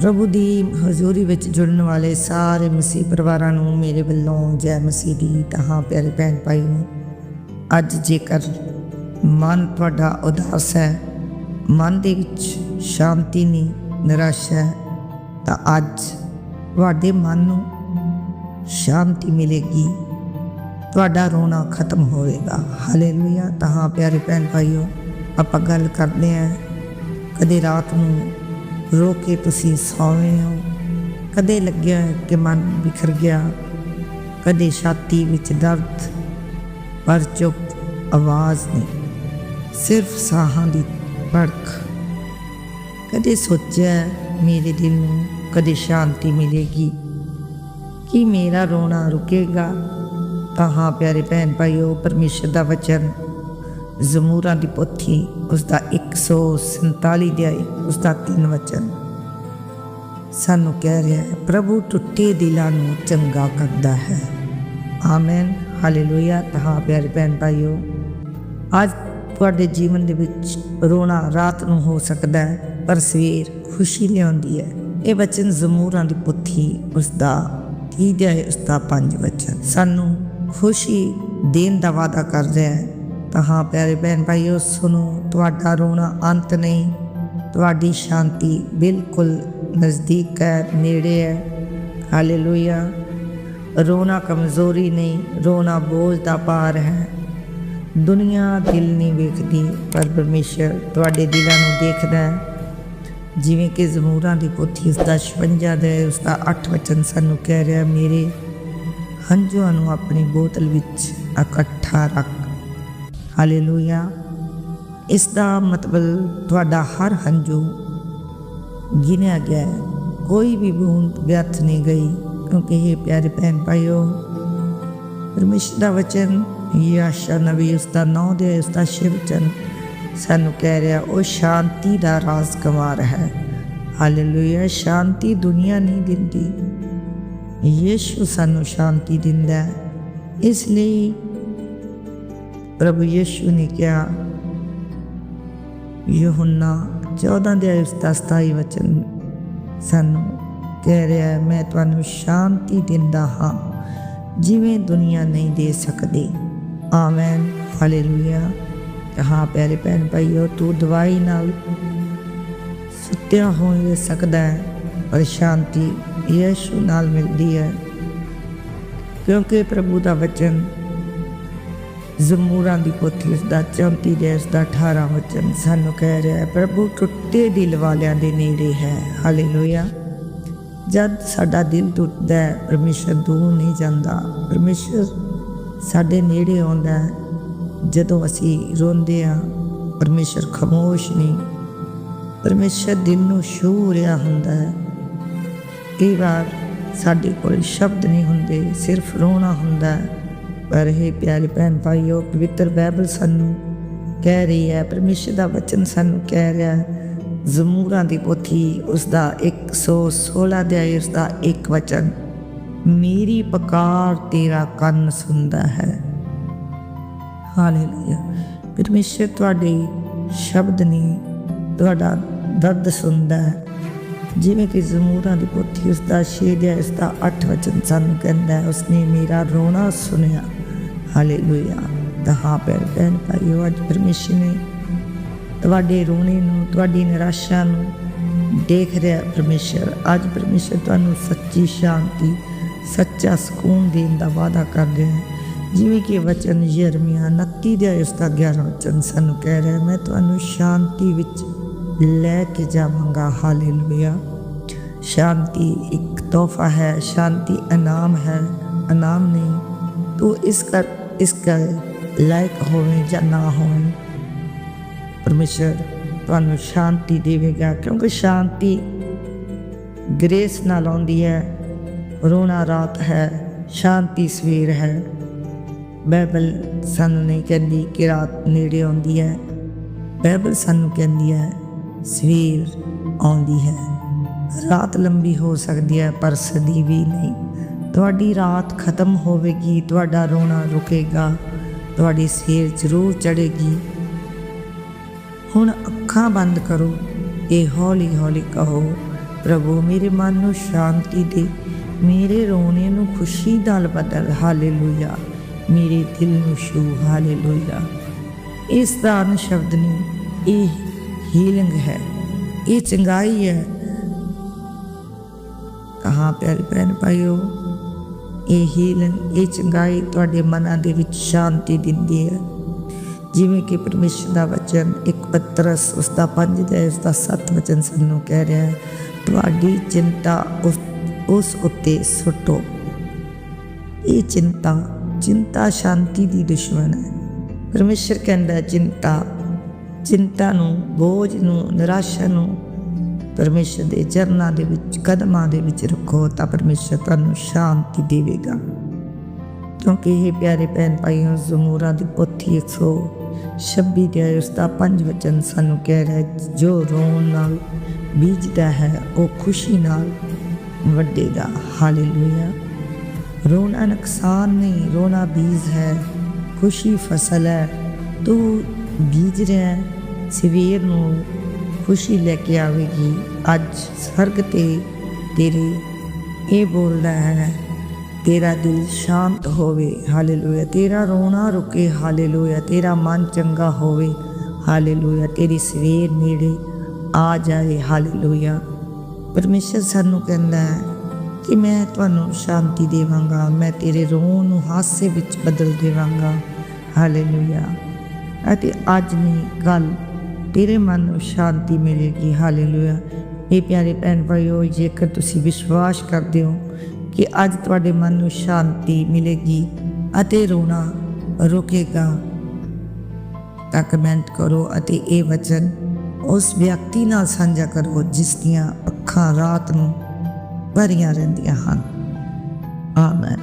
ਪ੍ਰਭੂ ਦੀ ਹਜ਼ੂਰੀ ਵਿੱਚ ਜੁੜਨ ਵਾਲੇ ਸਾਰੇ ਮਸੀਹ ਪਰਿਵਾਰਾਂ ਨੂੰ ਮੇਰੇ ਵੱਲੋਂ ਜੈ ਮਸੀਹ ਦੀ ਤਹਾਂ ਪਿਆਰੇ ਭੈਣ ਭਾਈ ਅੱਜ ਜੇਕਰ ਮਨ ਤੁਹਾਡਾ ਉਦਾਸ ਹੈ, ਮਨ ਦੇ ਵਿੱਚ ਸ਼ਾਂਤੀ ਨਹੀਂ ਨਿਰਾਸ਼ਾ ਹੈ, ਤਾਂ ਅੱਜ ਤੁਹਾਡੇ ਮਨ ਨੂੰ ਸ਼ਾਂਤੀ ਮਿਲੇਗੀ। ਤੁਹਾਡਾ ਰੋਣਾ ਖਤਮ ਹੋਵੇਗਾ। ਹਾਲੇਲੂਇਆ ਤਾਂ ਪਿਆਰੇ ਭੈਣ ਭਾਈਓ, ਆਪਾਂ ਗੱਲ ਕਰਦੇ ਹਾਂ ਕਦੇ ਰਾਤ ਨੂੰ ਰੋ ਕੇ ਤੁਸੀਂ ਸੌਵੇਂ ਹੋ। ਕਦੇ ਲੱਗਿਆ ਕਿ ਮਨ ਬਿਖਰ ਗਿਆ, ਕਦੇ ਛਾਤੀ ਵਿੱਚ ਦਰਦ, ਪਰ ਚੁੱਪ ਆਵਾਜ਼ ਨਹੀਂ, ਸਿਰਫ ਸਾਹਾਂ ਦੀ ਭੜਕ। ਕਦੇ ਸੋਚਿਆ ਮੇਰੇ ਦਿਲ ਨੂੰ ਕਦੇ ਸ਼ਾਂਤੀ ਮਿਲੇਗੀ, ਕਿ ਮੇਰਾ ਰੋਣਾ ਰੁਕੇਗਾ। ਤਾਂ ਹਾਂ ਪਿਆਰੇ ਭੈਣ ਭਾਈਓ, ਪਰਮੇਸ਼ਰ ਦਾ ਵਚਨ ਜ਼ਮੂਰਾਂ ਦੀ ਪੋਥੀ ਉਸ ਦਾ 147 ਅਧਿਆਇ ਉਸ ਦਾ 3 ਵਚਨ। ਸਾਨੂੰ ਕਹਿ ਰਿਹਾ ਹੈ, ਪ੍ਰਭੂ ਟੁੱਟੇ ਦਿਲਾਂ ਨੂੰ ਚੰਗਾ ਕਰਦਾ ਹੈ। ਆਮੇਨ ਹਾਲੇਲੂਇਆ ਤਾਂ ਹਾਂ ਪਿਆਰੇ ਭੈਣ ਭਾਈਓ, ਅੱਜ ਤੁਹਾਡੇ ਜੀਵਨ ਦੇ ਵਿੱਚ ਰੋਣਾ ਰਾਤ ਨੂੰ ਹੋ ਸਕਦਾ ਹੈ, ਪਰ ਸਵੇਰ ਖੁਸ਼ੀ ਲਿਆਉਂਦੀ ਹੈ। ਇਹ ਵਚਨ ਜ਼ਮੂਰਾਂ ਦੀ ਪੁੱਥੀ ਉਸ ਦਾ ਤੀਜਾ ਹੈ ਉਸ ਦਾ ਪੰਜ ਵਚਨ। ਸਾਨੂੰ ਖੁਸ਼ੀ ਦੇਣ ਦਾ ਵਾਅਦਾ ਕਰ ਰਿਹਾ ਹੈ ਤਾਂ ਹਾਂ ਪਿਆਰੇ ਭੈਣ ਭਾਈਓ, ਸੁਣੋ, ਤੁਹਾਡਾ ਰੋਣਾ ਅੰਤ ਨਹੀਂ। ਤੁਹਾਡੀ ਸ਼ਾਂਤੀ ਬਿਲਕੁਲ ਨਜ਼ਦੀਕ ਹੈ, ਨੇੜੇ ਹੈ। ਹਾਲੇਲੂਇਆ। ਰੋਣਾ ਕਮਜ਼ੋਰੀ ਨਹੀਂ, ਰੋਣਾ ਬੋਝ ਦਾ ਭਾਰ ਹੈ। ਦੁਨੀਆ ਦਿਲ ਨਹੀਂ ਵੇਖਦੀ, ਪਰ ਪਰਮੇਸ਼ਰ ਤੁਹਾਡੇ ਦਿਲਾਂ ਨੂੰ ਦੇਖਦਾ ਹੈ। ਜਿਵੇਂ ਕਿ ਜ਼ਮੂਰਾਂ ਦੀ ਪੋਥੀ ਉਸ ਦਾ 56 ਦੇ ਉਸ ਦਾ 8 ਵਚਨ ਸਾਨੂੰ ਕਹਿ ਰਿਹਾ ਮੇਰੇ ਹੰਝੂਆਂ ਨੂੰ ਆਪਣੀ ਬੋਤਲ ਵਿੱਚ ਇਕੱਠਾ ਰੱਖ। ਹਾਲੇਲੂਇਆ ਇਸ ਦਾ ਮਤਲਬ ਤੁਹਾਡਾ ਹਰ ਹੰਝੂ ਗਿਣਿਆ ਗਿਆ ਕੋਈ ਵੀ ਬੂੰਦ ਵਿਅਰਥ ਨਹੀਂ ਗਈ, ਕਿਉਂਕਿ ਇਹ ਪਿਆਰੇ ਭੈਣ ਭਾਈਓ, ਪਰਮੇਸ਼ਰ ਦਾ ਵਚਨ ਯਾਸ਼ਾ ਨਬੀ ਉਸ ਦਾ ਨੌ ਦੇ ਉਸ ਦਾ ਛੇ ਸਾਨੂੰ ਕਹਿ ਰਿਹਾ, ਉਹ ਸ਼ਾਂਤੀ ਦਾ ਰਾਜ ਰਾਜਕੁਮਾਰ ਹੈ। ਹਾਲੇਲੂਇਆ ਸ਼ਾਂਤੀ ਦੁਨੀਆ ਨਹੀਂ ਦਿੰਦੀ। ਯੀਸ਼ੂ ਸਾਨੂੰ ਸ਼ਾਂਤੀ ਦਿੰਦਾ ਹੈ। ਇਸ ਲਈ ਪ੍ਰਭੂ ਯੀਸ਼ੂ ਨੇ ਕਿਹਾ ਯੋਹੰਨਾ 14 ਦੇ ਉਸ 27 ਵਚਨ ਸਾਨੂੰ ਕਹਿ ਰਿਹਾ ਹੈ, ਮੈਂ ਤੁਹਾਨੂੰ ਸ਼ਾਂਤੀ ਦਿੰਦਾ ਹਾਂ ਜਿਵੇਂ ਦੁਨੀਆ ਨਹੀਂ ਦੇ ਸਕਦੀ। ਆਮੇਨ। ਹਾਲੇਲੂਇਆ। ਹਾਂ ਪਿਆਰੇ ਭੈਣ ਭਾਈਓ ਤੂੰ ਦਵਾਈ ਨਾਲ ਸੁੱਤਿਆ ਹੋ ਸਕਦਾ ਹੈ ਪਰ ਸ਼ਾਂਤੀ ਯੀਸ਼ੂ ਨਾਲ ਮਿਲਦੀ ਹੈ ਕਿਉਂਕਿ ਪ੍ਰਭੂ ਦਾ ਵਚਨ ਜ਼ਮੂਰਾਂ ਦੀ ਪੋਥੀ ਉਸ ਦਾ 34 ਦੇ ਉਸ ਦਾ 18 ਵਚਨ ਸਾਨੂੰ ਕਹਿ ਰਿਹਾ ਹੈ, ਪ੍ਰਭੂ, ਟੁੱਟੇ ਦਿਲ ਵਾਲਿਆਂ ਦੇ ਨੇੜੇ ਹੈ। ਹਾਲੇਲੂਇਆ। ਜਦ ਸਾਡਾ ਦਿਲ ਟੁੱਟਦਾ ਹੈ, ਪਰਮੇਸ਼ਰ ਦੂਰ ਨਹੀਂ ਜਾਂਦਾ। ਪਰਮੇਸ਼ਰ ਸਾਡੇ ਨੇੜੇ ਆਉਂਦਾ ਹੈ। ਜਦੋਂ ਅਸੀਂ ਰੋਂਦੇ ਹਾਂ, ਪਰਮੇਸ਼ਰ ਖਾਮੋਸ਼ ਨਹੀਂ। ਪਰਮੇਸ਼ਰ ਦਿਲ ਨੂੰ ਛੂਹ ਰਿਹਾ ਹੁੰਦਾ ਹੈ। ਕਈ ਵਾਰ ਸਾਡੇ ਕੋਲ ਸ਼ਬਦ ਨਹੀਂ ਹੁੰਦੇ, ਸਿਰਫ ਰੋਣਾ ਹੁੰਦਾ ਹੈ। ਪਰ ਇਹ ਪਿਆਰੇ ਭੈਣ ਭਾਈਓ, ਪਵਿੱਤਰ ਬਾਈਬਲ ਸਾਨੂੰ ਕਹਿ ਰਹੀ ਹੈ, ਪਰਮੇਸ਼ਰ ਦਾ ਵਚਨ ਸਾਨੂੰ ਕਹਿ ਰਿਹਾ ਜ਼ਮੂਰਾਂ ਦੀ ਪੋਥੀ ਉਸ ਦਾ 116 ਅਧਿਆਇ ਉਸ ਦਾ ਇੱਕ ਵਚਨ, ਮੇਰੀ ਪਕਾਰ ਤੇਰਾ ਕੰਨ ਸੁਣਦਾ ਹੈ। ਹਾਲੇਲੂਇਆ ਪਰਮੇਸ਼ਰ, ਤੁਹਾਡੇ ਸ਼ਬਦ ਨੇ ਤੁਹਾਡਾ ਦਰਦ ਸੁਣਦਾ ਹੈ। ਜਿਵੇਂ ਕਿ ਜ਼ਮੂਰਾਂ ਦੀ ਪੋਥੀ ਉਸ ਦਾ 6 ਦੇ ਇਸ ਦਾ 8 ਵਚਨ ਸਾਨੂੰ ਕਹਿੰਦਾ ਹੈ, ਉਸਨੇ ਮੇਰਾ ਰੋਣਾ ਸੁਨਿਆ ਹਾਲੇਲੂਇਆ। ਤਾਂ ਹਾਂ ਪਿਆਰੇ ਭੈਣ ਭਾਈਓ, ਅੱਜ ਪਰਮੇਸ਼ਰ ਨੇ ਤੁਹਾਡੇ ਰੋਣੇ ਨੂੰ, ਤੁਹਾਡੀ ਨਿਰਾਸ਼ਾ ਨੂੰ ਦੇਖ ਰਿਹਾ ਪਰਮੇਸ਼ਰ। ਅੱਜ ਪਰਮੇਸ਼ਰ ਤੁਹਾਨੂੰ ਸੱਚੀ ਸ਼ਾਂਤੀ, ਸੱਚਾ ਸਕੂਨ ਦੇਣ ਦਾ ਵਾਅਦਾ ਕਰ ਰਿਹਾ ਹੈ। ਜਿਵੇਂ ਕਿ ਵਚਨ ਯਰਮੀਆ 29 ਦੇ ਉਸ ਦਾ 11 ਵਚਨ ਸਾਨੂੰ ਕਹਿ ਰਿਹਾ ਮੈਂ ਤੁਹਾਨੂੰ ਸ਼ਾਂਤੀ ਵਿੱਚ ਲੈ ਕੇ ਜਾਵਾਂਗਾ, ਹਾਲੇਲੂਇਆ। ਸ਼ਾਂਤੀ ਇੱਕ ਤੋਹਫਾ ਹੈ, ਸ਼ਾਂਤੀ ਇਨਾਮ ਹੈ, ਇਨਾਮ ਨਹੀਂ। ਤੂੰ ਇਸ ਕਰ ਇਸ ਕਰ ਲਾਇਕ ਹੋਵੇਂ ਜਾਂ ਨਾ ਹੋਵੇਂ, ਪਰਮੇਸ਼ਰ ਤੁਹਾਨੂੰ ਸ਼ਾਂਤੀ ਦੇਵੇਗਾ, ਕਿਉਂਕਿ ਸ਼ਾਂਤੀ ਗ੍ਰੇਸ ਨਾਲ ਆਉਂਦੀ ਹੈ, ਰੋਣਾ ਰਾਤ ਹੈ, ਸ਼ਾਂਤੀ ਸਵੇਰ ਹੈ। ਬਾਈਬਲ ਸਾਨੂੰ ਨਹੀਂ ਕਹਿੰਦੀ ਕਿ ਰਾਤ ਨੇੜੇ ਆਉਂਦੀ ਹੈ, ਬਾਈਬਲ ਸਾਨੂੰ ਕਹਿੰਦੀ ਹੈ ਸਵੇਰ ਆਉਂਦੀ ਹੈ। ਰਾਤ ਲੰਬੀ ਹੋ ਸਕਦੀ ਹੈ, ਪਰ ਸਦੀ ਵੀ ਨਹੀਂ। ਤੁਹਾਡੀ ਰਾਤ ਖਤਮ ਹੋਵੇਗੀ, ਤੁਹਾਡਾ ਰੋਣਾ ਰੁਕੇਗਾ, ਤੁਹਾਡੀ ਸਿਰ ਜ਼ਰੂਰ ਚੜੇਗੀ ਹੁਣ ਅੱਖਾਂ ਬੰਦ ਕਰੋ ਤੇ ਹੌਲੀ ਹੌਲੀ ਕਹੋ, ਪ੍ਰਭੂ, ਮੇਰੇ ਮਨ ਨੂੰ ਸ਼ਾਂਤੀ ਦੇ। ਮੇਰੇ ਰੋਣੇ ਨੂੰ ਖੁਸ਼ੀ ਨਾਲ ਬਦਲ। ਹਾਲੇਲੂਇਆ। ਮੇਰੇ ਦਿਲ ਨੂੰ ਛੂ ਹਾਲੇਲੂਇਆ। ਇਸ ਦਾਨ ਸ਼ਬਦ ਨੂੰ ਇਹ ਹੀਲਿੰਗ ਹੈ ਇਹ ਚੰਗਾਈ ਹੈ ਕਹਾ ਪਿਆਰੇ ਭੈਣ ਭਾਈਓ ਇਹ ਹੀਲਿੰਗ ਇਹ ਚੰਗਾਈ ਤੁਹਾਡੇ ਮਨਾਂ ਦੇ ਵਿੱਚ ਸ਼ਾਂਤੀ ਦਿੰਦੀ ਹੈ ਜਿਵੇਂ ਕਿ ਪਰਮੇਸ਼ਰ ਦਾ ਵਚਨ ਇੱਕ ਪੱਤਰਸ ਉਸ ਦਾ ਪੰਜ ਦਾ ਉਸ ਦਾ ਸੱਤ ਵਚਨ ਸਾਨੂੰ ਕਹਿ ਰਿਹਾ ਹੈ ਤੁਹਾਡੀ ਚਿੰਤਾ ਉਸ ਉਸ ਉੱਤੇ ਸੁੱਟੋ ਇਹ ਚਿੰਤਾ ਚਿੰਤਾ ਸ਼ਾਂਤੀ ਦੀ ਦੁਸ਼ਮਣ ਹੈ ਪਰਮੇਸ਼ਰ ਕਹਿੰਦਾ ਚਿੰਤਾ ਚਿੰਤਾ ਨੂੰ ਬੋਝ ਨੂੰ ਨਿਰਾਸ਼ਾ ਨੂੰ ਪਰਮੇਸ਼ਰ ਦੇ ਚਰਨਾਂ ਦੇ ਵਿੱਚ ਕਦਮਾਂ ਦੇ ਵਿੱਚ ਰੱਖੋ ਤਾਂ ਪਰਮੇਸ਼ਰ ਤੁਹਾਨੂੰ ਸ਼ਾਂਤੀ ਦੇਵੇਗਾ। ਕਿਉਂਕਿ ਇਹ ਪਿਆਰੇ ਭੈਣ ਭਾਈਓ ਜ਼ਮੂਰਾ ਦੀ ਪੋਥੀ 126 ਦੇ ਉਸ ਦਾ ਪੰਜ ਵਚਨ ਸਾਨੂੰ ਕਹਿ ਰਿਹਾ ਜੋ ਰੋਣ ਨਾਲ ਬੀਜਦਾ ਹੈ ਉਹ ਖੁਸ਼ੀ ਨਾਲ ਵੱਡੇਗਾ ਹਾਲੇਲੂਇਆ। ਰੋਣਾ ਨੁਕਸਾਨ ਨਹੀਂ ਰੋਣਾ ਬੀਜ ਹੈ ਖੁਸ਼ੀ ਫਸਲ ਹੈ ਤੂੰ ਬੀਜ ਰਿਹਾ ਹੈ, ਸਵੇਰ ਨੂੰ ਖੁਸ਼ੀ ਲੈ ਕੇ ਆਵੇਗੀ। ਅੱਜ ਸਰਗ ਤੇ ਤੇਰੇ ਇਹ ਬੋਲਦਾ ਹੈ, ਤੇਰਾ ਦਿਲ ਸ਼ਾਂਤ ਹੋਵੇ, ਹਾਲੇਲੂਇਆ। ਤੇਰਾ ਰੋਣਾ ਰੁਕੇ, ਹਾਲੇਲੂਇਆ। ਤੇਰਾ ਮਨ ਚੰਗਾ ਹੋਵੇ, ਹਾਲੇਲੂਇਆ। ਤੇਰੀ ਸਵੇਰ ਨੇੜੇ ਆ ਜਾਏ, ਹਾਲੇਲੂਇਆ। ਪਰਮੇਸ਼ਰ ਸਾਨੂੰ ਕਹਿੰਦਾ ਹੈ ਕਿ ਮੈਂ ਤੁਹਾਨੂੰ ਸ਼ਾਂਤੀ ਦੇਵਾਂਗਾ, ਮੈਂ ਤੇਰੇ ਰੋਣ ਨੂੰ ਹਾਸੇ ਵਿੱਚ ਬਦਲ ਦੇਵਾਂਗਾ। ਹਾਲੇਲੂਇਆ। ਅਤੇ ਅੱਜ ਨਹੀਂ ਗੱਲ ਤੇਰੇ ਮਨ ਨੂੰ ਸ਼ਾਂਤੀ ਮਿਲੇਗੀ ਹਾਲੇਲੂਇਆ ਇਹ ਪਿਆਰੇ ਭੈਣ ਭਾਈਓ, ਜੇਕਰ ਤੁਸੀਂ ਵਿਸ਼ਵਾਸ ਕਰਦੇ ਹੋ ਕਿ ਅੱਜ ਤੁਹਾਡੇ ਮਨ ਨੂੰ ਸ਼ਾਂਤੀ ਮਿਲੇਗੀ ਅਤੇ ਰੋਣਾ ਰੁਕੇਗਾ, ਤਾਂ ਕਮੈਂਟ ਕਰੋ ਅਤੇ ਇਹ ਵਚਨ ਉਸ ਵਿਅਕਤੀ ਨਾਲ ਸਾਂਝਾ ਕਰੋ ਜਿਸ ਦੀਆਂ ਅੱਖਾਂ ਰਾਤ ਨੂੰ ਭਰੀਆਂ ਰਹਿੰਦੀਆਂ ਹਨ। ਆਮੇਨ